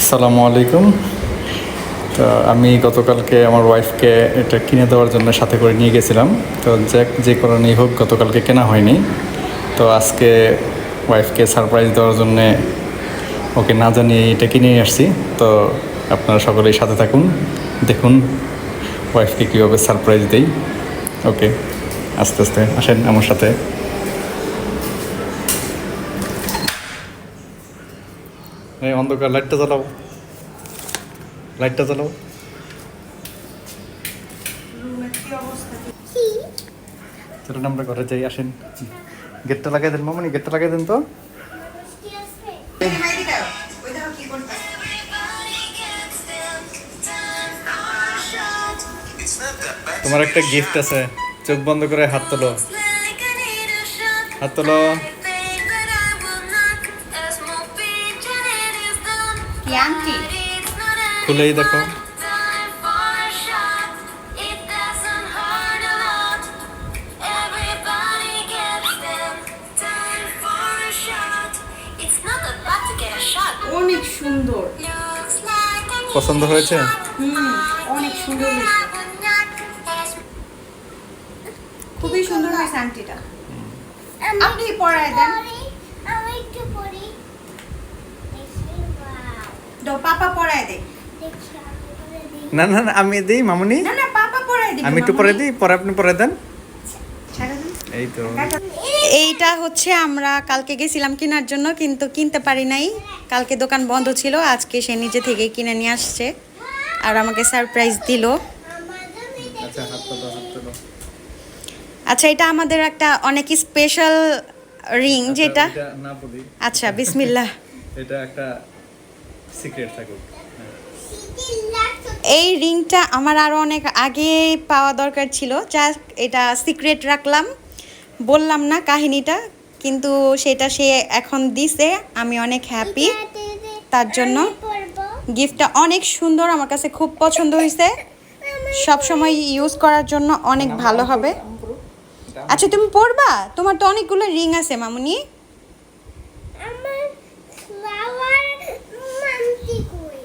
আসসালামু আলাইকুম। তো আমি গতকালকে আমার ওয়াইফকে এটা কিনে দেওয়ার জন্য সাথে করে নিয়ে গেছিলাম। তো যে যে কারণেই হোক, গতকালকে কেনা হয়নি। তো আজকে ওয়াইফকে সারপ্রাইজ দেওয়ার জন্যে ওকে না জানিয়ে এটা কিনে আসছি। তো আপনারা সকলেই সাথে থাকুন, দেখুন ওয়াইফকে কীভাবে সারপ্রাইজ দেই। ওকে, আস্তে আস্তে আসেন আমার সাথে। এই অন্ধকার লাইটটা জ্বালাও। লাইটটা জ্বালাও। চলুন আমরা ঘরে যাই আসেন। গেটটা লাগাই দেন মামনি গেটটা লাগাই দেন তো। তোমার একটা গিফট আছে। চোখ বন্ধ করে হাত তোলো। হাত তোলো। আংটি খুলেই দেখো অনেক সুন্দর। পছন্দ হয়েছে? হুম অনেক সুন্দর খুবই সুন্দর হয়েছে আংটিটা। আপনি পরায় দেন। আমি একটু পাপা না না না আমি দিই মামনি। না না পাপা পরায় দিবে আমি একটু পরে দিই পরে আপনি পরে দেন। এই তো। এইটা হচ্ছে আমরা কালকে গেছিলাম কেনার জন্য কিন্তু কিনতে পারি নাই। কালকে দোকান বন্ধ ছিল আজকে সে নিজে থেকে কিনে নিয়ে আসছে। আর আমাকে সারপ্রাইজ দিল। আচ্ছা আচ্ছা এটা আমাদের একটা অনেক স্পেশাল রিং যেটা এটা না বলি। আচ্ছা বিসমিল্লাহ। এটা একটা সিক্রেট থাকুক। এই রিংটা আমার আরও অনেক আগে পাওয়া দরকার ছিল। যা এটা সিক্রেট রাখলাম। বললাম না কাহিনীটা, কিন্তু সেটা সে এখন দিছে। আমি অনেক হ্যাপি। তার জন্য গিফটটা অনেক সুন্দর, আমার কাছে খুব পছন্দ হয়েছে সব সময় ইউজ করার জন্য অনেক ভালো হবে। আচ্ছা তুমি পড়বা তোমার তো অনেকগুলো রিং আছে, মামুনি আমার ফ্লাওয়ার মানতি কই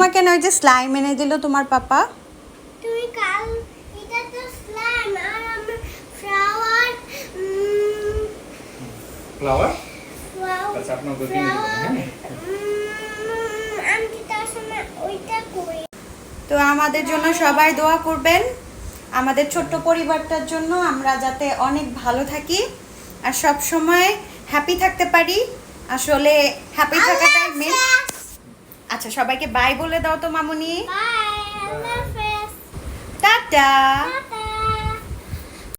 তোমাকে না ওই যে স্লাইম এনে দিল তোমার পাপা? তুমি কাল এটা তো স্লাইম আর আমার ফ্লাওয়ার ফ্লাওয়ার ফ্লাওয়ার আচ্ছা আপনার হ্যাঁ। আমি তার সময় ওইটা কই তো আমাদের জন্য সবাই দোয়া করবেন। আমাদের ছোট্ট পরিবারটার জন্য আমরা যাতে অনেক ভালো থাকি। আর সব সময় হ্যাপি থাকতে পারি। আসলে হ্যাপি থাকাটাই মেন আচ্ছা সবাইকে বাই বলে দাও তো মামুনি। টাটা।